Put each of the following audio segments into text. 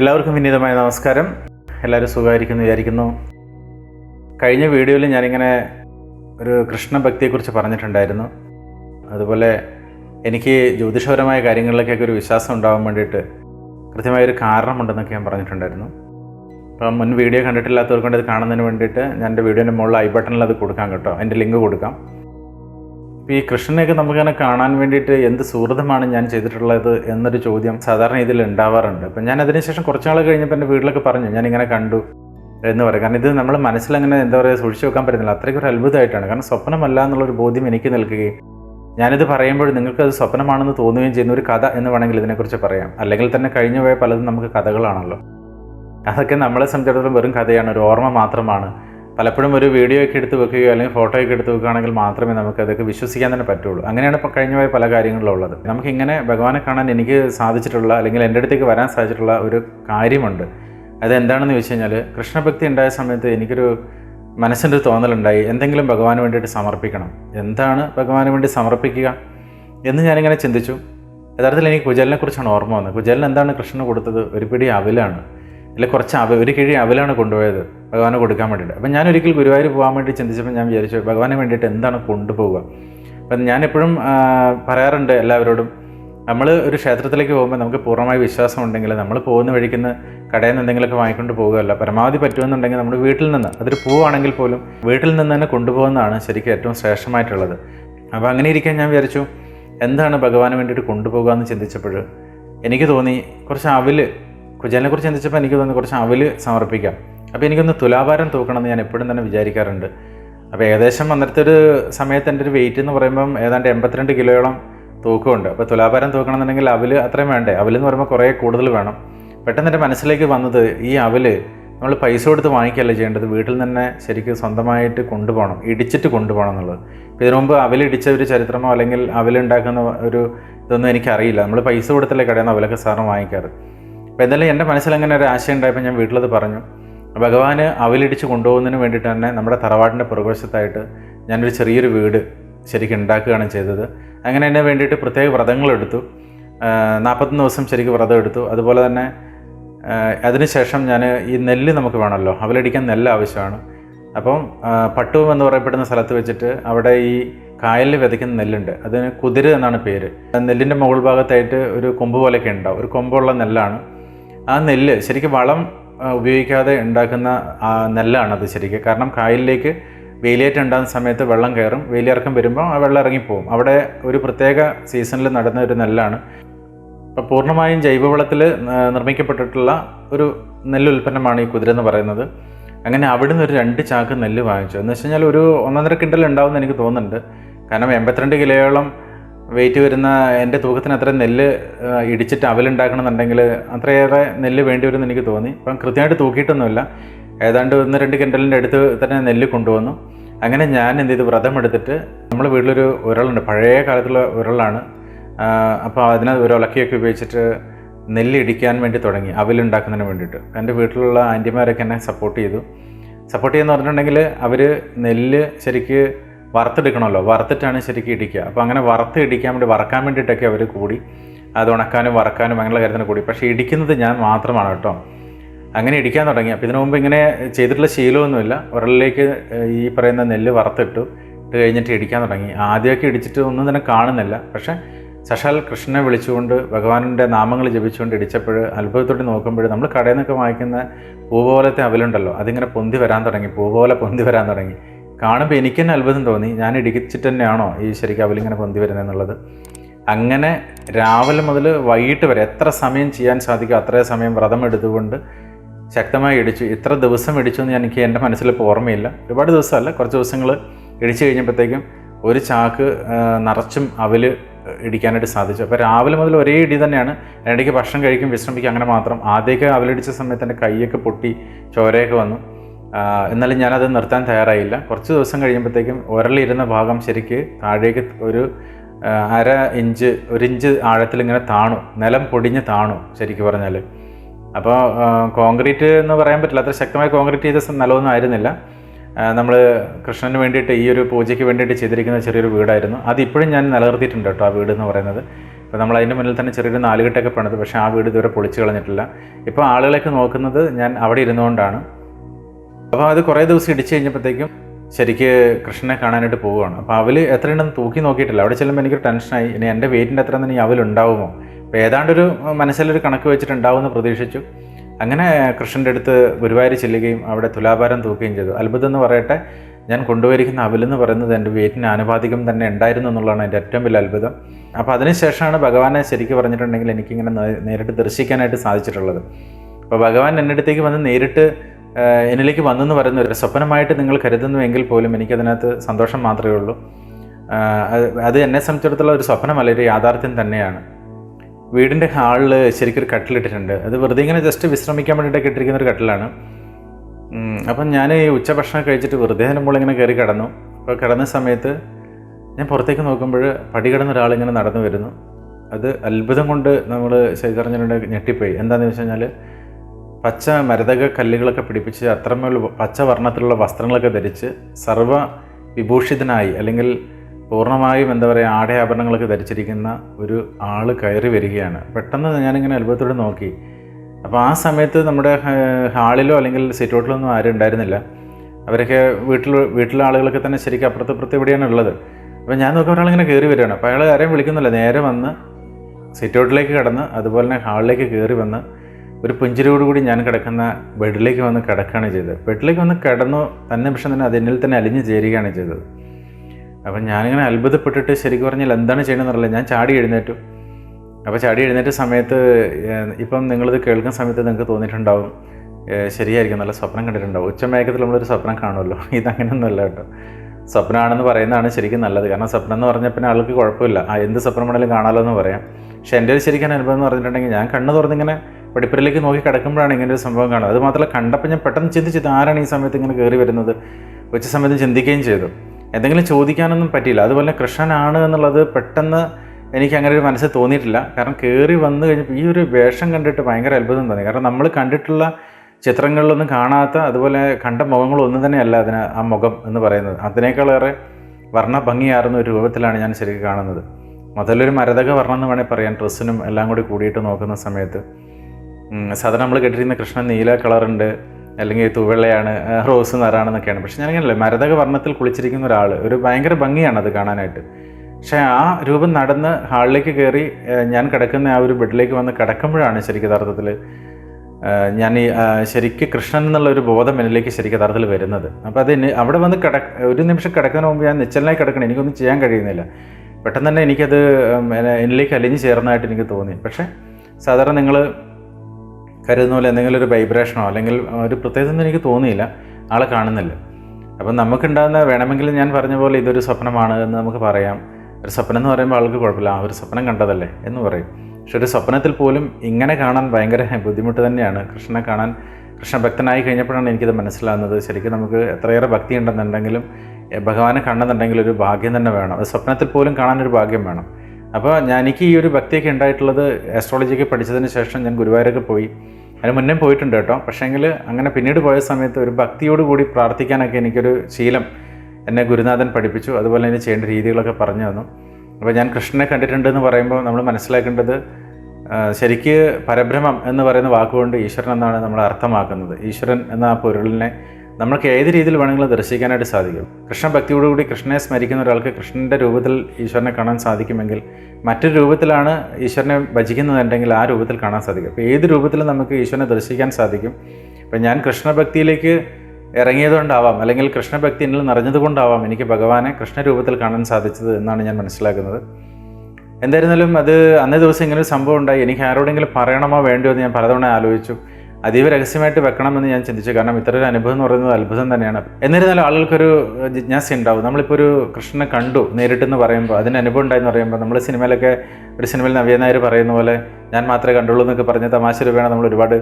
എല്ലാവർക്കും വിനീതമായ നമസ്കാരം. എല്ലാവരും സുഖമായിരിക്കുന്നു വിചാരിക്കുന്നു. കഴിഞ്ഞ വീഡിയോയിൽ ഞാനിങ്ങനെ ഒരു കൃഷ്ണഭക്തിയെക്കുറിച്ച് പറഞ്ഞിട്ടുണ്ടായിരുന്നു. അതുപോലെ എനിക്ക് ജ്യോതിഷപരമായ കാര്യങ്ങളിലേക്കൊക്കെ ഒരു വിശ്വാസം ഉണ്ടാകാൻ വേണ്ടിയിട്ട് കൃത്യമായൊരു കാരണമുണ്ടെന്നൊക്കെ ഞാൻ പറഞ്ഞിട്ടുണ്ടായിരുന്നു. അപ്പം മുൻ വീഡിയോ കണ്ടിട്ടില്ലാത്തവർക്ക് വേണ്ടി കാണുന്നതിന് വേണ്ടിയിട്ട് ഞാൻ എന്റെ വീഡിയോന്റെ മുകളിൽ ഐ ബട്ടണിൽ അത് കൊടുക്കാം കേട്ടോ. എന്റെ ലിങ്ക് കൊടുക്കാം. ഇപ്പോൾ ഈ കൃഷ്ണനെയൊക്കെ നമുക്കങ്ങനെ കാണാൻ വേണ്ടിയിട്ട് എന്ത് സുഹൃതമാണ് ഞാൻ ചെയ്തിട്ടുള്ളത് എന്നൊരു ചോദ്യം സാധാരണ ഇതിൽ ഉണ്ടാവാറുണ്ട്. അപ്പം ഞാൻ അതിനുശേഷം കുറച്ച് നാൾ കഴിഞ്ഞപ്പോൾ എന്റെ വീട്ടിലൊക്കെ പറഞ്ഞു ഞാൻ ഇങ്ങനെ കണ്ടു എന്ന് പറയും. കാരണം ഇത് നമ്മൾ മനസ്സിലങ്ങനെ എന്താ പറയുക സൂക്ഷിച്ച് വെക്കാൻ പറ്റുന്നില്ല അത്രയ്ക്ക് ഒരു അത്ഭുതമായിട്ടാണ്. കാരണം സ്വപ്നമല്ല എന്നുള്ളൊരു ബോധ്യം എനിക്ക് നിൽക്കുകയും ഞാനിത് പറയുമ്പോൾ നിങ്ങൾക്ക് അത് സ്വപ്നമാണെന്ന് തോന്നുകയും ചെയ്യുന്ന ഒരു കഥ എന്ന് വേണമെങ്കിൽ ഇതിനെക്കുറിച്ച് പറയാം. അല്ലെങ്കിൽ തന്നെ കഴിഞ്ഞു പോയ പലതും നമുക്ക് കഥകളാണല്ലോ. അതൊക്കെ നമ്മളെ സംബന്ധിച്ചിടത്തോളം വെറും കഥയാണ്. ഒരു ഓർമ്മ മാത്രമാണ്. പലപ്പോഴും ഒരു വീഡിയോ ഒക്കെ എടുത്ത് വെക്കുകയോ അല്ലെങ്കിൽ ഫോട്ടോ ഒക്കെ എടുത്ത് വെക്കുകയാണെങ്കിൽ മാത്രമേ നമുക്ക് അതൊക്കെ വിശ്വസിക്കാൻ തന്നെ പറ്റുള്ളൂ. അങ്ങനെയാണ് ഇപ്പോൾ കഴിഞ്ഞ പോയ പല കാര്യങ്ങളിലും ഉള്ളത് നമുക്ക് ഇങ്ങനെ ഭഗവാനെ കാണാൻ എനിക്ക് സാധിച്ചിട്ടുള്ള അല്ലെങ്കിൽ എന്റെ അടുത്തേക്ക് വരാൻ സാധിച്ചിട്ടുള്ള ഒരു കാര്യമുണ്ട്. അതെന്താണെന്ന് ചോദിച്ചു കഴിഞ്ഞാൽ കൃഷ്ണഭക്തി ഉണ്ടായ സമയത്ത് എനിക്കൊരു മനസ്സിന്റെ ഒരു തോന്നലുണ്ടായി. എന്തെങ്കിലും ഭഗവാന് വേണ്ടിയിട്ട് സമർപ്പിക്കണം. എന്താണ് ഭഗവാന് വേണ്ടി സമർപ്പിക്കുക എന്ന് ഞാനിങ്ങനെ ചിന്തിച്ചു. യഥാർത്ഥത്തിൽ എനിക്ക് കുജലിനെ കുറിച്ചാണ് ഓർമ്മ വന്നത്. കുജലിന് എന്താണ് കൃഷ്ണന് കൊടുത്തത്? ഒരു പിടി അവിലാണ്. അല്ലെ കുറച്ച് അവ ഒരു കിഴി അവലാണ് കൊണ്ടുപോയത്. ഭഗവാന് കൊടുക്കാൻ വേണ്ടിയിട്ട്. അപ്പം ഞാൻ ഒരിക്കൽ ഗുരുവായൂർ പോകാൻ വേണ്ടി ചിന്തിച്ചപ്പോൾ ഞാൻ വിചാരിച്ചു ഭഗവാനെ വേണ്ടിയിട്ട് എന്താണ് കൊണ്ടുപോകുക അപ്പം ഞാനെപ്പോഴും പറയാറുണ്ട് എല്ലാവരോടും നമ്മൾ ഒരു ക്ഷേത്രത്തിലേക്ക് പോകുമ്പോൾ നമുക്ക് പൂർണമായി വിശ്വാസം ഉണ്ടെങ്കിൽ നമ്മൾ പോകുന്ന വഴിക്കുന്ന കടയിൽ നിന്ന് എന്തെങ്കിലുമൊക്കെ വാങ്ങിക്കൊണ്ട് പോകുകയല്ല. പരമാവധി പറ്റുമെന്നുണ്ടെങ്കിൽ നമ്മൾ വീട്ടിൽ നിന്ന് അതൊരു പൂവാണെങ്കിൽ പോലും വീട്ടിൽ നിന്ന് തന്നെ കൊണ്ടുപോകുന്നതാണ് ശരിക്കും ഏറ്റവും ശ്രേഷ്ഠമായിട്ടുള്ളത്. അപ്പോൾ അങ്ങനെ ഇരിക്കാൻ ഞാൻ വിചാരിച്ചു എന്താണ് ഭഗവാന് വേണ്ടിയിട്ട് കൊണ്ടുപോകുക എന്ന് ചിന്തിച്ചപ്പോൾ എനിക്ക് തോന്നി കുറച്ച് അവൽ കുജലിനെക്കുറിച്ച് ചിന്തിച്ചപ്പോൾ എനിക്ക് തോന്നി കുറച്ച് അവൽ സമർപ്പിക്കാം. അപ്പോൾ എനിക്കൊന്ന് തുലാഭാരം തൂക്കണമെന്ന് ഞാൻ എപ്പോഴും തന്നെ വിചാരിക്കാറുണ്ട്. അപ്പോൾ ഏകദേശം അന്നത്തെ ഒരു സമയത്ത് എന്റെ ഒരു വെയിറ്റ് എന്ന് പറയുമ്പം ഏതാണ്ട് എൺപത്തിരണ്ട് കിലോയോളം തൂക്കമുണ്ട്. അപ്പോൾ തുലാഭാരം തൂക്കണമെന്നുണ്ടെങ്കിൽ അവൽ അത്രയും വേണ്ടേ? എന്ന് പറയുമ്പോൾ കുറേ കൂടുതൽ വേണം. പെട്ടെന്ന് എന്റെ മനസ്സിലേക്ക് വന്നത് ഈ അവൽ നമ്മൾ പൈസ കൊടുത്ത് വാങ്ങിക്കുകയല്ല ചെയ്യേണ്ടത്? വീട്ടിൽ തന്നെ ശരിക്കും സ്വന്തമായിട്ട് കൊണ്ടുപോകണം ഇടിച്ചിട്ട് കൊണ്ടുപോകണം എന്നുള്ളത്. ഇപ്പോൾ ഇതിനു മുമ്പ് അവലിടിച്ച ഒരു ചരിത്രമോ അല്ലെങ്കിൽ അവലുണ്ടാക്കുന്ന ഒരു ഇതൊന്നും എനിക്കറിയില്ല. നമ്മൾ പൈസ കൊടുത്തല്ലേ കടയിൽ നിന്ന് അവലൊക്കെ സാറിന് വാങ്ങിക്കാറ്. അപ്പോൾ എന്തായാലും എന്റെ മനസ്സിൽ അങ്ങനെ ഒരു ആശയം ഉണ്ടായപ്പോൾ ഞാൻ വീട്ടിലത് പറഞ്ഞു. ഭഗവാന് അവലിടിച്ച് കൊണ്ടുപോകുന്നതിന് വേണ്ടിയിട്ട് തന്നെ നമ്മുടെ തറവാടിന്റെ പുറകുവശത്തായിട്ട് ഞാനൊരു ചെറിയൊരു വീട് ശരിക്കും ഉണ്ടാക്കുകയാണ് ചെയ്തത്. അങ്ങനെ അതിന് വേണ്ടിയിട്ട് പ്രത്യേക വ്രതങ്ങളെടുത്തു. നാൽപ്പത്തൊന്ന് ദിവസം ശരിക്കും വ്രതം എടുത്തു അതുപോലെ തന്നെ അതിനുശേഷം ഞാൻ ഈ നെല്ല് നമുക്ക് വേണമല്ലോ. അവലടിക്കാൻ നെല്ല് ആവശ്യമാണ്. അപ്പം പട്ടുവം എന്ന് പറയപ്പെടുന്ന സ്ഥലത്ത് വെച്ചിട്ട് അവിടെ ഈ കായലിൽ വിതയ്ക്കുന്ന നെല്ലുണ്ട്. അതിന് കുതിര എന്നാണ് പേര്. നെല്ലിന്റെ മുകൾ ഭാഗത്തായിട്ട് ഒരു കൊമ്പ് പോലെയൊക്കെ ഉണ്ടാവും. ഒരു കൊമ്പുള്ള നെല്ലാണ്. ആ നെല്ല് ശരിക്കും വളം ഉപയോഗിക്കാതെ ഉണ്ടാക്കുന്ന ആ നെല്ലാണ് അത് ശരിക്കും. കാരണം കായലിലേക്ക് വേലിയേറ്റം ഉണ്ടാകുന്ന സമയത്ത് വെള്ളം കയറും. വേലിയിറക്കം വരുമ്പോൾ ആ വെള്ളം ഇറങ്ങിപ്പോവും. അവിടെ ഒരു പ്രത്യേക സീസണിൽ നടന്ന ഒരു നെല്ലാണ്. അപ്പോൾ പൂർണമായും ജൈവവളത്തിൽ നിർമ്മിക്കപ്പെട്ടിട്ടുള്ള ഒരു നെല്ലുൽപ്പന്നമാണ് ഈ കുതിര എന്ന് പറയുന്നത്. അങ്ങനെ അവിടുന്ന് ഒരു രണ്ട് ചാക്ക് നെല്ല് വാങ്ങിച്ചു. എന്ന് വെച്ച് കഴിഞ്ഞാൽ ഒരു ഒന്നൊന്നര കിണ്ടൽ ഉണ്ടാവുമെന്ന് എനിക്ക് തോന്നുന്നുണ്ട്. കാരണം എൺപത്തിരണ്ട് കിലോയോളം വെയിറ്റ് വരുന്ന എന്റെ തൂക്കത്തിന് അത്ര നെല്ല് ഇടിച്ചിട്ട് അവലുണ്ടാക്കണമെന്നുണ്ടെങ്കിൽ അത്രയേറെ നെല്ല് വേണ്ടി വരുമെന്ന് എനിക്ക് തോന്നി. അപ്പം കൃത്യമായിട്ട് തൂക്കിയിട്ടൊന്നുമില്ല. ഏതാണ്ട് ഒന്ന് രണ്ട് കിൻഡലിന്റെ അടുത്ത് തന്നെ നെല്ല് കൊണ്ടുവന്നു. അങ്ങനെ ഞാൻ എന്ത് ചെയ്തു? വ്രതം എടുത്തിട്ട് നമ്മുടെ വീട്ടിലൊരു ഉരളുണ്ട്. പഴയ കാലത്തുള്ള ഉരളാണ്. അപ്പോൾ അതിനകത്ത് ഒരു ഉലക്കിയൊക്കെ ഉപയോഗിച്ചിട്ട് നെല്ല് ഇടിക്കാൻ വേണ്ടി തുടങ്ങി അവലുണ്ടാക്കുന്നതിന് വേണ്ടിയിട്ട്. എന്റെ വീട്ടിലുള്ള ആന്റിമാരൊക്കെ എന്നെ സപ്പോർട്ട് ചെയ്തു. സപ്പോർട്ട് ചെയ്യുന്ന പറഞ്ഞിട്ടുണ്ടെങ്കിൽ അവർ നെല്ല് ശരിക്ക് വറുത്തെടുക്കണമല്ലോ. വറുത്തിട്ടാണ് ശരിക്കും ഇടിക്കുക. അപ്പോൾ അങ്ങനെ വറുത്ത് ഇടിക്കാൻ വേണ്ടി വറക്കാൻ വേണ്ടിയിട്ടൊക്കെ അവർ കൂടി. അത് ഉണക്കാനും വറക്കാനും അങ്ങനെയുള്ള കാര്യത്തിന് കൂടി. പക്ഷേ ഇടിക്കുന്നത് ഞാൻ മാത്രമാണ് കേട്ടോ. അങ്ങനെ ഇടിക്കാൻ തുടങ്ങി. അപ്പോൾ ഇതിനു മുമ്പ് ഇങ്ങനെ ചെയ്തിട്ടുള്ള ശീലമൊന്നുമില്ല. ഉരളിലേക്ക് ഈ പറയുന്ന നെല്ല് വറുത്തിട്ടു ഇട്ട് കഴിഞ്ഞിട്ട് ഇടിക്കാൻ തുടങ്ങി. ആദ്യമൊക്കെ ഇടിച്ചിട്ട് ഒന്നും തന്നെ കാണുന്നില്ല. പക്ഷേ സശാൽ കൃഷ്ണനെ വിളിച്ചുകൊണ്ട് ഭഗവാനിന്റെ നാമങ്ങൾ ജപിച്ചുകൊണ്ട് ഇടിച്ചപ്പോൾ അത്ഭുതത്തോടെ നോക്കുമ്പോൾ നമ്മൾ കടയിൽ നിന്നൊക്കെ വാങ്ങിക്കുന്ന പൂ പോലത്തെ അവലുണ്ടല്ലോ. അതിങ്ങനെ പൊന്തി വരാൻ തുടങ്ങി. പൂ പോലെ പൊന്തി വരാൻ തുടങ്ങി. കാണുമ്പോൾ എനിക്ക് തന്നെ അത്ഭുതം തോന്നി. ഞാൻ ഇടിച്ചിട്ട് തന്നെയാണോ ഈ ശരിക്കും അവലിങ്ങനെ പൊന്തി വരുന്നതെന്നുള്ളത് അങ്ങനെ രാവിലെ മുതൽ വൈകിട്ട് വരെ എത്ര സമയം ചെയ്യാൻ സാധിക്കും അത്രയും സമയം വ്രതം എടുത്തുകൊണ്ട് ശക്തമായി ഇടിച്ചു. ഇത്ര ദിവസം ഇടിച്ചു എന്ന് എനിക്ക് എന്റെ മനസ്സിൽ ഇപ്പോൾ ഓർമ്മയില്ല. ഒരുപാട് ദിവസമല്ല കുറച്ച് ദിവസങ്ങൾ ഇടിച്ചു കഴിഞ്ഞപ്പോഴത്തേക്കും ഒരു ചാക്ക് നിറച്ചും അവൽ ഇടിക്കാനായിട്ട് സാധിച്ചു. അപ്പോൾ രാവിലെ മുതൽ ഒരേ ഇടി തന്നെയാണ്. ഇടയ്ക്ക് ഭക്ഷണം കഴിക്കും വിശ്രമിക്കും അങ്ങനെ മാത്രം. ആദ്യമൊക്കെ അവലിടിച്ച സമയത്ത് എന്റെ കൈയൊക്കെ പൊട്ടി ചോരയൊക്കെ വന്നു. എന്നാലും ഞാനത് നിർത്താൻ തയ്യാറായില്ല. കുറച്ച് ദിവസം കഴിയുമ്പോഴത്തേക്കും ഉരളിയിരുന്ന ഭാഗം ശരിക്ക് താഴേക്ക് ഒരു അര ഇഞ്ച് ഒരു ഇഞ്ച് ആഴത്തിൽ ഇങ്ങനെ താണു. നിലം പൊടിഞ്ഞ് താണു ശരിക്കും പറഞ്ഞാൽ അപ്പോൾ കോൺക്രീറ്റ് എന്ന് പറയാൻ പറ്റില്ല. അത്ര ശക്തമായ കോൺക്രീറ്റ് ചെയ്ത നിലമൊന്നും ആയിരുന്നില്ല. നമ്മൾ കൃഷ്ണന് വേണ്ടിയിട്ട് ഈ ഒരു പൂജയ്ക്ക് വേണ്ടിയിട്ട് ചെയ്തിരിക്കുന്ന ചെറിയൊരു വീടായിരുന്നു. അതിപ്പോഴും ഞാൻ നിലനിർത്തിയിട്ടുണ്ട് കേട്ടോ ആ വീട് എന്ന് പറയുന്നത്. അപ്പോൾ നമ്മൾ അതിന്റെ മുന്നിൽ തന്നെ ചെറിയൊരു നാലുകെട്ടൊക്കെ പണിത്. പക്ഷേ ആ വീട് ഇതുവരെ പൊളിച്ചു കളഞ്ഞിട്ടില്ല. ഇപ്പോൾ ആളുകളൊക്കെ നോക്കുന്നത് ഞാൻ അവിടെ ഇരുന്നുകൊണ്ടാണ്. അപ്പോൾ അത് കുറേ ദിവസം ഇടിച്ചു കഴിഞ്ഞപ്പോഴത്തേക്കും ശരിക്ക് കൃഷ്ണനെ കാണാനായിട്ട് പോവുകയാണ്. അപ്പോൾ അവൽ എത്രയുണ്ടെന്ന് തൂക്കി നോക്കിയിട്ടില്ല. അവിടെ ചെല്ലുമ്പോൾ എനിക്കൊരു ടെൻഷനായി. ഇനി എന്റെ വെയിറ്റിന്റെ എത്ര തന്നെ ഉണ്ടാവുമോ അപ്പോൾ ഏതാണ്ടൊരു മനസ്സിലൊരു കണക്ക് വെച്ചിട്ടുണ്ടാവുമെന്ന് പ്രതീക്ഷിച്ചു. അങ്ങനെ കൃഷ്ണന്റെ അടുത്ത് ഗുരുവായൂർ ചെല്ലുകയും അവിടെ തുലാഭാരം തൂക്കുകയും ചെയ്തു. അത്ഭുതം എന്ന് പറയട്ടെ ഞാൻ കൊണ്ടുവരിക്കുന്ന അവലെന്ന് പറയുന്നത് എന്റെ വെയിറ്റിന് ആനുപാതികം തന്നെ ഉണ്ടായിരുന്നു എന്നുള്ളതാണ് എന്റെ ഏറ്റവും വലിയ അത്ഭുതം. അപ്പോൾ അതിനുശേഷമാണ് ഭഗവാനെ ശരിക്കും പറഞ്ഞിട്ടുണ്ടെങ്കിൽ എനിക്കിങ്ങനെ നേരിട്ട് ദർശിക്കാനായിട്ട് സാധിച്ചിട്ടുള്ളത്. അപ്പോൾ ഭഗവാൻ എന്റെ അടുത്തേക്ക് വന്ന് നേരിട്ട് എന്നിലേക്ക് വന്നെന്ന് പറയുന്ന ഒരു സ്വപ്നമായിട്ട് നിങ്ങൾ കരുതുന്നുവെങ്കിൽ പോലും എനിക്കതിനകത്ത് സന്തോഷം മാത്രമേ ഉള്ളൂ. അത് എന്നെ സംബന്ധിച്ചിടത്തോളം ഒരു സ്വപ്നമല്ല ഒരു യാഥാർത്ഥ്യം തന്നെയാണ്. വീടിന്റെ ഹാളിൽ ശരിക്കൊരു കട്ടിലിട്ടിട്ടുണ്ട്. അത് വെറുതെ ഇങ്ങനെ ജസ്റ്റ് വിശ്രമിക്കാൻ വേണ്ടിയിട്ടൊക്കെ ഇട്ടിരിക്കുന്ന ഒരു കട്ടിലാണ്. അപ്പം ഞാൻ ഈ ഉച്ചഭക്ഷണം കഴിച്ചിട്ട് വെറുതെ മുകളിൽ ഇങ്ങനെ കയറി കിടന്നു. അപ്പോൾ കിടന്ന സമയത്ത് ഞാൻ പുറത്തേക്ക് നോക്കുമ്പോൾ പടി കിടന്ന ഒരാളിങ്ങനെ നടന്നു വരുന്നു. അത് അത്ഭുതം കൊണ്ട് നമ്മൾ ശരിക്കറിഞ്ഞിട്ടുണ്ട് ഞെട്ടിപ്പോയി. എന്താണെന്ന് വെച്ച് കഴിഞ്ഞാൽ പച്ച മരതക കല്ലുകളൊക്കെ പിടിപ്പിച്ച് അത്രമേൽ പച്ച വർണത്തിലുള്ള വസ്ത്രങ്ങളൊക്കെ ധരിച്ച് സർവ വിഭൂഷിതനായി അല്ലെങ്കിൽ പൂർണമായും എന്താ പറയുക ആടയാഭരണങ്ങളൊക്കെ ധരിച്ചിരിക്കുന്ന ഒരു ആൾ കയറി വരികയാണ്. പെട്ടെന്ന് ഞാനിങ്ങനെ അത്ഭുതത്തോടെ നോക്കി. അപ്പോൾ ആ സമയത്ത് നമ്മുടെ ഹാളിലോ അല്ലെങ്കിൽ സിറ്റൗട്ടിലോ ഒന്നും ആരും ഉണ്ടായിരുന്നില്ല. അവരൊക്കെ വീട്ടിൽ വീട്ടിലെ ആളുകളൊക്കെ തന്നെ ശരിക്കും അപ്പുറത്ത് ഇപ്പുറത്ത് ഇവിടെയാണ് ഉള്ളത്. അപ്പോൾ ഞാൻ നോക്കുമ്പോൾ ഒരാളിങ്ങനെ കയറി വരികയാണ്. അപ്പോൾ അയാൾ ആരെയും വിളിക്കുന്നില്ല. നേരെ വന്ന് സിറ്റൗട്ടിലേക്ക് കടന്ന് അതുപോലെ തന്നെ ഹാളിലേക്ക് കയറി വന്ന് ഒരു പുഞ്ചിരിയോടുകൂടി ഞാൻ കിടക്കുന്ന ബെഡിലേക്ക് വന്ന് കിടക്കുകയാണ് ചെയ്തത്. ബെഡിലേക്ക് വന്ന് കിടന്നു തന്നെ പക്ഷെ തന്നെ അതിനിൽ തന്നെ അലിഞ്ഞു ചേരുകയാണ് ചെയ്തത്. അപ്പം ഞാനിങ്ങനെ അത്ഭുതപ്പെട്ടിട്ട് ശരിക്കും പറഞ്ഞാൽ എന്താണ് ചെയ്യണമെന്നറിയില്ല ഞാൻ ചാടി എഴുന്നേറ്റു. അപ്പോൾ ചാടി എഴുന്നേറ്റ സമയത്ത് ഇപ്പം നിങ്ങളിത് കേൾക്കുന്ന സമയത്ത് നിങ്ങൾക്ക് തോന്നിയിട്ടുണ്ടാവും ശരിയായിരിക്കും നല്ല സ്വപ്നം കണ്ടിട്ടുണ്ടാവും. ഉച്ചമയക്കത്തിൽ നമ്മളൊരു സ്വപ്നം കാണുമല്ലോ. ഇതങ്ങനെയൊന്നുമല്ല കേട്ടോ. സ്വപ്നമാണെന്ന് പറയുന്നതാണ് ശരിക്കും നല്ലത്. കാരണം സ്വപ്നം എന്ന് പറഞ്ഞാൽ പിന്നെ ആൾക്ക് കുഴപ്പമില്ല. ആ എന്ത് സ്വപ്നം വേണമെങ്കിലും കാണാമല്ലോ എന്ന് പറയാം. പക്ഷേ എന്റെ ഒരു ശരിക്കും അനുഭവം എന്ന് പറഞ്ഞിട്ടുണ്ടെങ്കിൽ ഞാൻ കണ്ണ് തുറന്നിങ്ങനെ വെടിപ്പുരയിലേക്ക് നോക്കി കിടക്കുമ്പോഴാണ് ഇങ്ങനെ ഒരു സംഭവം കാണുന്നത്. അത് മാത്രമല്ല കണ്ടപ്പോൾ ഞാൻ പെട്ടെന്ന് ചിന്തിച്ചത് ആരാണ് ഈ സമയത്ത് ഇങ്ങനെ കയറി വരുന്നത്? ഉച്ച സമയത്ത് ചിന്തിക്കുകയും ചെയ്തു. എന്തെങ്കിലും ചോദിക്കാനൊന്നും പറ്റിയില്ല. അതുപോലെ കൃഷ്ണനാണ് എന്നുള്ളത് പെട്ടെന്ന് എനിക്ക് അങ്ങനെ ഒരു മനസ്സിൽ തോന്നിയിട്ടില്ല. കാരണം കയറി വന്നു കഴിഞ്ഞപ്പോൾ ഈ ഒരു വേഷം കണ്ടിട്ട് ഭയങ്കര അത്ഭുതം തോന്നി. കാരണം നമ്മൾ കണ്ടിട്ടുള്ള ചിത്രങ്ങളിലൊന്നും കാണാത്ത അതുപോലെ കണ്ട മുഖങ്ങളൊന്നും തന്നെയല്ല അതിന് ആ മുഖം എന്ന് പറയുന്നത്. അതിനേക്കാളേറെ വർണ ഭംഗിയാർന്ന ഒരു രൂപത്തിലാണ് ഞാൻ ശരിക്കും കാണുന്നത്. മുതലൊരു മരതക വർണം എന്ന് വേണമെങ്കിൽ പറയാം. ഡ്രസ്സിനും എല്ലാം കൂടി കൂടിയിട്ട് നോക്കുന്ന സമയത്ത്. സാധാരണ നമ്മൾ കേട്ടിരിക്കുന്ന കൃഷ്ണൻ നീല കളറുണ്ട് അല്ലെങ്കിൽ തുവെള്ളയാണ് റോസ് നിറാണെന്നൊക്കെയാണ്. പക്ഷെ ഞാനിങ്ങനല്ലേ മരതക വർണത്തിൽ കുളിച്ചിരിക്കുന്ന ഒരാൾ ഒരു ഭയങ്കര ഭംഗിയാണ് അത് കാണാനായിട്ട്. പക്ഷേ ആ രൂപം നടന്ന് ഹാളിലേക്ക് കയറി ഞാൻ കിടക്കുന്ന ആ ഒരു ബെഡിലേക്ക് വന്ന് കിടക്കുമ്പോഴാണ് ശരിക്കും യഥാർത്ഥത്തിൽ ഞാൻ ഈ ശരിക്ക് കൃഷ്ണൻ എന്നുള്ള ഒരു ബോധം എന്നിലേക്ക് ശരിക്കും യഥാർത്ഥത്തിൽ വരുന്നത്. അപ്പോൾ അത് അവിടെ വന്ന് കിട ഒരു നിമിഷം കിടക്കുന്നതിന് മുമ്പ് ഞാൻ നിശ്ചലനായി കിടക്കണം എനിക്കൊന്നും ചെയ്യാൻ കഴിയുന്നില്ല. പെട്ടെന്ന് തന്നെ എനിക്കത് എന്നിലേക്ക് അലിഞ്ഞ് ചേർന്നതായിട്ട് എനിക്ക് തോന്നി. പക്ഷേ സാധാരണ നിങ്ങൾ കരുതുന്ന പോലെ എന്തെങ്കിലും ഒരു വൈബ്രേഷനോ അല്ലെങ്കിൽ ഒരു പ്രത്യേകത എനിക്ക് തോന്നിയില്ല. ആളെ കാണുന്നില്ല. അപ്പം നമുക്കുണ്ടാകുന്ന വേണമെങ്കിൽ ഞാൻ പറഞ്ഞ പോലെ ഇതൊരു സ്വപ്നമാണ് എന്ന് നമുക്ക് പറയാം. ഒരു സ്വപ്നം എന്ന് പറയുമ്പോൾ ആൾക്ക് കുഴപ്പമില്ല. ആ ഒരു സ്വപ്നം കണ്ടതല്ലേ എന്ന് പറയും. പക്ഷെ ഒരു സ്വപ്നത്തിൽ പോലും ഇങ്ങനെ കാണാൻ ഭയങ്കര ബുദ്ധിമുട്ട് തന്നെയാണ്. കൃഷ്ണനെ കാണാൻ കൃഷ്ണഭക്തനായി കഴിഞ്ഞപ്പോഴാണ് എനിക്കിത് മനസ്സിലാകുന്നത്. ശരിക്കും നമുക്ക് എത്രയേറെ ഭക്തി ഉണ്ടെന്നുണ്ടെങ്കിലും ഭഗവാനെ കാണുന്നുണ്ടെങ്കിൽ ഒരു ഭാഗ്യം തന്നെ വേണം. അത് സ്വപ്നത്തിൽ പോലും കാണാനൊരു ഭാഗ്യം വേണം. അപ്പോൾ ഞാൻ എനിക്ക് ഈ ഒരു ഭക്തിയൊക്കെ ഉണ്ടായിട്ടുള്ളത് ആസ്ട്രോളജിയൊക്കെ പഠിച്ചതിന് ശേഷം ഞാൻ ഗുരുവായൂരൊക്കെ പോയി. അതിന് മുന്നേ പോയിട്ടുണ്ട് കേട്ടോ. പക്ഷേങ്കിൽ അങ്ങനെ പിന്നീട് പോയ സമയത്ത് ഒരു ഭക്തിയോട് കൂടി പ്രാർത്ഥിക്കാനൊക്കെ എനിക്കൊരു ശീലം എന്നെ ഗുരുനാഥൻ പഠിപ്പിച്ചു. അതുപോലെ എന്നെ ചെയ്യേണ്ട രീതികളൊക്കെ പറഞ്ഞു തന്നു. അപ്പോൾ ഞാൻ കൃഷ്ണനെ കണ്ടിട്ടുണ്ട് എന്ന് പറയുമ്പോൾ നമ്മൾ മനസ്സിലാക്കേണ്ടത് ശരിക്ക് പരബ്രഹ്മം എന്ന് പറയുന്ന വാക്കുകൊണ്ട് ഈശ്വരൻ എന്നാണ് നമ്മൾ അർത്ഥമാക്കുന്നത്. ഈശ്വരൻ എന്ന ആ പൊരുളിനെ നമ്മൾക്ക് ഏത് രീതിയിൽ വേണമെങ്കിലും ദർശിക്കാനായിട്ട് സാധിക്കും. കൃഷ്ണഭക്തിയോടുകൂടി കൃഷ്ണനെ സ്മരിക്കുന്ന ഒരാൾക്ക് കൃഷ്ണന്റെ രൂപത്തിൽ ഈശ്വരനെ കാണാൻ സാധിക്കുമെങ്കിൽ മറ്റൊരു രൂപത്തിലാണ് ഈശ്വരനെ ഭജിക്കുന്നതുണ്ടെങ്കിൽ ആ രൂപത്തിൽ കാണാൻ സാധിക്കും. അപ്പോൾ ഏത് രൂപത്തിലും നമുക്ക് ഈശ്വരനെ ദർശിക്കാൻ സാധിക്കും. അപ്പം ഞാൻ കൃഷ്ണഭക്തിയിലേക്ക് ഇറങ്ങിയതുകൊണ്ടാവാം അല്ലെങ്കിൽ കൃഷ്ണഭക്തി എന്നിൽ നിറഞ്ഞതുകൊണ്ടാവാം എനിക്ക് ഭഗവാനെ കൃഷ്ണരൂപത്തിൽ കാണാൻ സാധിച്ചത് എന്നാണ് ഞാൻ മനസ്സിലാക്കുന്നത്. എന്തായിരുന്നാലും അത് അന്നേ ദിവസം ഇങ്ങനെ ഒരു സംഭവം ഉണ്ടായി. എനിക്ക് ആരോടെങ്കിലും പറയണമോ വേണ്ടോ എന്ന് ഞാൻ പലതവണ ആലോചിച്ചു. അതീവ രഹസ്യമായിട്ട് വെക്കണമെന്ന് ഞാൻ ചിന്തിച്ചു. കാരണം ഇത്ര ഒരു അനുഭവം എന്ന് പറയുന്നത് അത്ഭുതം തന്നെയാണ്. എന്നിരുന്നാലും ആളുകൾക്കൊരു ജിജ്ഞാസ ഉണ്ടാവും. നമ്മളിപ്പോൾ ഒരു കൃഷ്ണനെ കണ്ടു നേരിട്ടെന്ന് പറയുമ്പോൾ അതിന് അനുഭവം ഉണ്ടായെന്ന് പറയുമ്പോൾ നമ്മൾ സിനിമയിലൊക്കെ ഒരു സിനിമയിൽ നവ്യ നായർ പറയുന്ന പോലെ ഞാൻ മാത്രമേ കണ്ടുള്ളൂ എന്നൊക്കെ പറഞ്ഞ തമാശ രൂപേണ നമ്മൾ ഒരുപാട്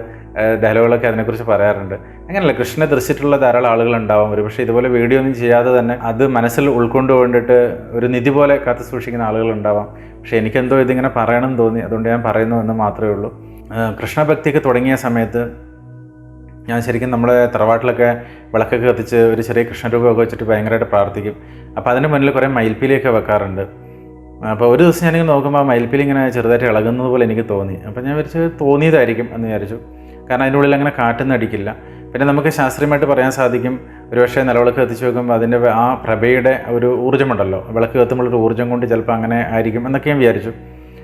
ഡയലോഗുകളൊക്കെ അതിനെക്കുറിച്ച് പറയാറുണ്ട്. അങ്ങനെയല്ല കൃഷ്ണനെ ദർശിച്ചിട്ടുള്ള ധാരാളം ആളുകൾ ഉണ്ടാവും. ഒരു പക്ഷേ ഇതുപോലെ വീഡിയോ ഒന്നും ചെയ്യാതെ തന്നെ അത് മനസ്സിൽ ഉൾക്കൊണ്ട് വേണ്ടിയിട്ട് ഒരു നിധി പോലെ കാത്തു സൂക്ഷിക്കുന്ന ആളുകൾ ഉണ്ടാവാം. പക്ഷേ എനിക്കെന്തോ ഇതിങ്ങനെ പറയണമെന്ന് തോന്നി. അതുകൊണ്ട് ഞാൻ പറയുന്നു എന്ന് മാത്രമേ ഉള്ളൂ. കൃഷ്ണഭക്തിയൊക്കെ തുടങ്ങിയ സമയത്ത് ഞാൻ ശരിക്കും നമ്മുടെ തറവാട്ടിലൊക്കെ വിളക്കൊക്കെ കത്തിച്ച് ഒരു ചെറിയ കൃഷ്ണരൂപമൊക്കെ വെച്ചിട്ട് ഭയങ്കരമായിട്ട് പ്രാർത്ഥിക്കും. അപ്പോൾ അതിന്റെ മുന്നിൽ കുറേ മയിൽപ്പീലിയൊക്കെ വെക്കാറുണ്ട്. അപ്പോൾ ഒരു ദിവസം ഞാനിങ്ങനെ നോക്കുമ്പോൾ മയിൽപ്പീലി ഇങ്ങനെ ചെറുതായിട്ട് ഇളകുന്നത് പോലെ എനിക്ക് തോന്നി. അപ്പോൾ ഞാൻ വിചാരിച്ചു തോന്നിയതായിരിക്കും എന്ന് വിചാരിച്ചു. കാരണം അതിന്റെ ഉള്ളിൽ അങ്ങനെ കാറ്റൊന്നും അടിക്കില്ല. പിന്നെ നമുക്ക് ശാസ്ത്രീയമായിട്ട് പറയാൻ സാധിക്കും ഒരുപക്ഷെ നിലവിളക്ക് കത്തിച്ച് വെക്കുമ്പോൾ അതിന്റെ ആ പ്രഭയുടെ ഒരു ഊർജമുണ്ടല്ലോ. വിളക്ക് കത്തുമ്പോൾ ഒരു ഊർജം കൊണ്ട് ചിലപ്പോൾ അങ്ങനെ ആയിരിക്കും എന്നൊക്കെ ഞാൻ വിചാരിച്ചു.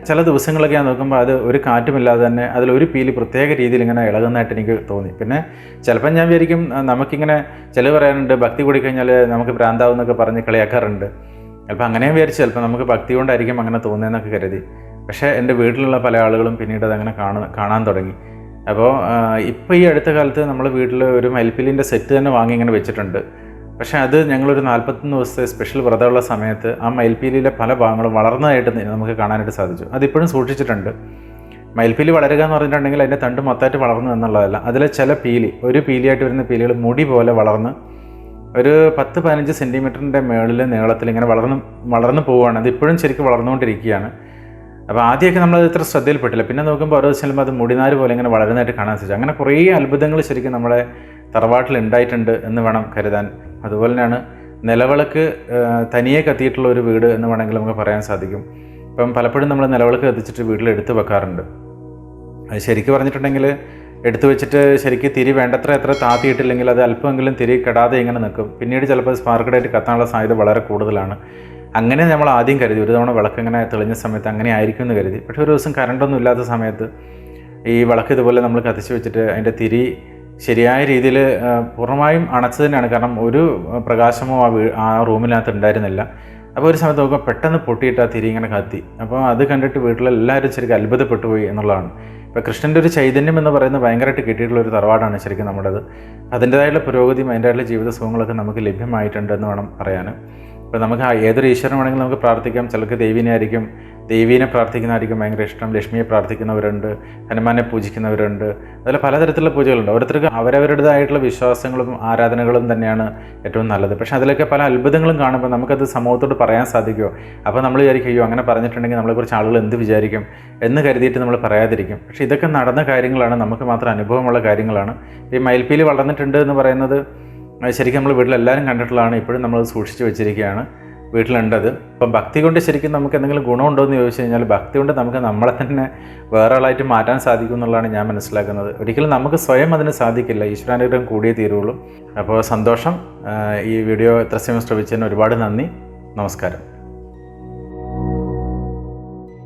ചില ദിവസങ്ങളൊക്കെ ഞാൻ നോക്കുമ്പോൾ അത് ഒരു കാറ്റുമില്ലാതെ തന്നെ അതിലൊരു പീലി പ്രത്യേക രീതിയിൽ ഇങ്ങനെ ഇളകുന്നതായിട്ട് എനിക്ക് തോന്നി. പിന്നെ ചിലപ്പം ഞാൻ വിചാരിക്കും നമുക്കിങ്ങനെ ചില പറയാനുണ്ട് ഭക്തി കൂടിക്കഴിഞ്ഞാൽ നമുക്ക് ഭ്രാന്താവും എന്നൊക്കെ പറഞ്ഞ് കളിയാക്കാറുണ്ട്. ചിലപ്പോൾ അങ്ങനെയും വിചാരിച്ചു ചിലപ്പോൾ നമുക്ക് ഭക്തി കൊണ്ടായിരിക്കും അങ്ങനെ തോന്നുന്നതെന്നൊക്കെ കരുതി. പക്ഷേ എന്റെ വീട്ടിലുള്ള പല ആളുകളും പിന്നീട് അതങ്ങനെ കാണ കാണാൻ തുടങ്ങി. അപ്പോൾ ഇപ്പോൾ ഈ അടുത്ത കാലത്ത് നമ്മൾ വീട്ടിൽ ഒരു മയിൽപ്പിലിന്റെ സെറ്റ് തന്നെ വാങ്ങി ഇങ്ങനെ വെച്ചിട്ടുണ്ട്. പക്ഷേ അത് ഞങ്ങളൊരു നാൽപ്പത്തൊന്ന് ദിവസത്തെ സ്പെഷ്യൽ വ്രതമുള്ള സമയത്ത് ആ മയിൽപ്പീലിയിലെ പല ഭാഗങ്ങളും വളർന്നതായിട്ട് നമുക്ക് കാണാനായിട്ട് സാധിച്ചു. അതിപ്പോഴും സൂക്ഷിച്ചിട്ടുണ്ട്. മയിൽപ്പീലി വളരുക എന്ന് പറഞ്ഞിട്ടുണ്ടെങ്കിൽ അതിന്റെ തണ്ട് മൊത്തമായിട്ട് വളർന്നു എന്നുള്ളതല്ല. അതിലെ ചില പീലി ഒരു പീലിയായിട്ട് വരുന്ന പീലികൾ മുടി പോലെ വളർന്ന് ഒരു പത്ത് പതിനഞ്ച് സെന്റിമീറ്ററിന്റെ മുകളിൽ നീളത്തിൽ ഇങ്ങനെ വളർന്ന് വളർന്നു പോവുകയാണ്. അത് ഇപ്പോഴും ശരിക്കും വളർന്നുകൊണ്ടിരിക്കുകയാണ്. അപ്പോൾ ആദ്യമൊക്കെ നമ്മളത് ഇത്ര ശ്രദ്ധയിൽപ്പെട്ടില്ല. പിന്നെ നോക്കുമ്പോൾ ഓരോ ചെല്ലുമ്പോൾ അത് മുടിനാര് പോലെ ഇങ്ങനെ വളരുന്നതായിട്ട് കാണാൻ സാധിച്ചു. അങ്ങനെ കുറേ അത്ഭുതങ്ങൾ ശരിക്കും നമ്മുടെ തറവാട്ടിൽ ഉണ്ടായിട്ടുണ്ട് എന്ന് വേണം കരുതാൻ. അതുപോലെ തന്നെയാണ് നിലവിളക്ക് തനിയെ കത്തിയിട്ടുള്ള ഒരു വീട് എന്ന് വേണമെങ്കിൽ നമുക്ക് പറയാൻ സാധിക്കും. ഇപ്പം പലപ്പോഴും നമ്മൾ നിലവിളക്ക് കത്തിച്ചിട്ട് വീട്ടിൽ എടുത്തു വെക്കാറുണ്ട്. അത് ശരിക്കും പറഞ്ഞിട്ടുണ്ടെങ്കിൽ എടുത്തു വെച്ചിട്ട് ശരിക്കും തിരി വേണ്ടത്ര എത്ര താത്തിയിട്ടില്ലെങ്കിൽ അത് അല്പമെങ്കിലും തിരി കെടാതെ ഇങ്ങനെ നിൽക്കും. പിന്നീട് ചിലപ്പോൾ സ്പാർക്കഡായിട്ട് കത്താനുള്ള സാധ്യത വളരെ കൂടുതലാണ്. അങ്ങനെ നമ്മൾ ആദ്യം കരുതി ഒരു തവണ വിളക്ക് ഇങ്ങനെ തെളിഞ്ഞ സമയത്ത് അങ്ങനെ ആയിരിക്കും എന്ന് കരുതി. പക്ഷേ ഒരു ദിവസം കറണ്ടൊന്നും ഇല്ലാത്ത സമയത്ത് ഈ വിളക്ക് ഇതുപോലെ നമ്മൾ കത്തിച്ച് വെച്ചിട്ട് അതിന്റെ തിരി ശരിയായ രീതിയിൽ പൂർണമായും അണച്ചു തന്നെയാണ്. കാരണം ഒരു പ്രകാശമോ ആ വീ ആ റൂമിനകത്ത് ഉണ്ടായിരുന്നില്ല. അപ്പോൾ ഒരു സമയത്ത് നോക്കുമ്പോൾ പെട്ടെന്ന് പൊട്ടിയിട്ട് ആ തിരി ഇങ്ങനെ കത്തി. അപ്പോൾ അത് കണ്ടിട്ട് വീട്ടിലെല്ലാവരും ശരിക്കും അത്ഭുതപ്പെട്ടു പോയി എന്നുള്ളതാണ്. ഇപ്പോൾ കൃഷ്ണന്റെ ഒരു ചൈതന്യം എന്ന് പറയുന്നത് ഭയങ്കരമായിട്ട് കിട്ടിയിട്ടുള്ള ഒരു തറവാടാണ് ശരിക്കും നമ്മുടേത്. അതിന്റേതായിട്ടുള്ള പുരോഗതിയും അതിന്റെതായിട്ടുള്ള ജീവിത സുഖങ്ങളൊക്കെ നമുക്ക് ലഭ്യമായിട്ടുണ്ട് എന്ന് വേണം പറയാൻ. ഇപ്പോൾ നമുക്ക് ഏതൊരു ഈശ്വരൻ വേണമെങ്കിലും നമുക്ക് പ്രാർത്ഥിക്കാം. ചിലർക്ക് ദേവീനെ ആയിരിക്കും ദേവീനെ പ്രാർത്ഥിക്കുന്നതായിരിക്കും ഭയങ്കര ഇഷ്ടം. ലക്ഷ്മിയെ പ്രാർത്ഥിക്കുന്നവരുണ്ട് ഹനുമാനെ പൂജിക്കുന്നവരുണ്ട്. അതിൽ പലതരത്തിലുള്ള പൂജകളുണ്ട്. ഓരോരുത്തർക്ക് അവരവരുടേതായിട്ടുള്ള വിശ്വാസങ്ങളും ആരാധനകളും തന്നെയാണ് ഏറ്റവും നല്ലത്. പക്ഷേ അതിലൊക്കെ പല അത്ഭുതങ്ങളും കാണുമ്പോൾ നമുക്കത് സമൂഹത്തോട് പറയാൻ സാധിക്കുമോ അപ്പോൾ നമ്മൾ വിചാരിക്കും അയ്യോ അങ്ങനെ പറഞ്ഞിട്ടുണ്ടെങ്കിൽ നമ്മളെക്കുറിച്ച് ആളുകൾ എന്ത് വിചാരിക്കും? എന്ന് കരുതിയിട്ട് നമ്മൾ പറയാതിരിക്കും. പക്ഷേ ഇതൊക്കെ നടന്ന കാര്യങ്ങളാണ്. നമുക്ക് മാത്രം അനുഭവമുള്ള കാര്യങ്ങളാണ്. ഈ മയിൽപ്പീലി വളർന്നിട്ടുണ്ട് എന്ന് പറയുന്നത് അത് ശരിക്കും നമ്മൾ വീട്ടിലെല്ലാവരും കണ്ടിട്ടുള്ളതാണ്. ഇപ്പോഴും നമ്മൾ സൂക്ഷിച്ച് വെച്ചിരിക്കുകയാണ്. വീട്ടിലുണ്ടത്. അപ്പം ഭക്തി കൊണ്ട് ശരിക്കും നമുക്ക് എന്തെങ്കിലും ഗുണമുണ്ടോ എന്ന് ചോദിച്ചു കഴിഞ്ഞാൽ ഭക്തി കൊണ്ട് നമുക്ക് നമ്മളെ തന്നെ വേറെ ആളായിട്ട് മാറ്റാൻ സാധിക്കും എന്നുള്ളതാണ് ഞാൻ മനസ്സിലാക്കുന്നത്. ഒരിക്കലും നമുക്ക് സ്വയം അതിന് സാധിക്കില്ല. ഈശ്വരാനുഗ്രഹം കൂടിയേ തീരുള്ളൂ. അപ്പോൾ സന്തോഷം. ഈ വീഡിയോ ഇത്ര സമയം ശ്രമിച്ചതിന് ഒരുപാട് നന്ദി. നമസ്കാരം.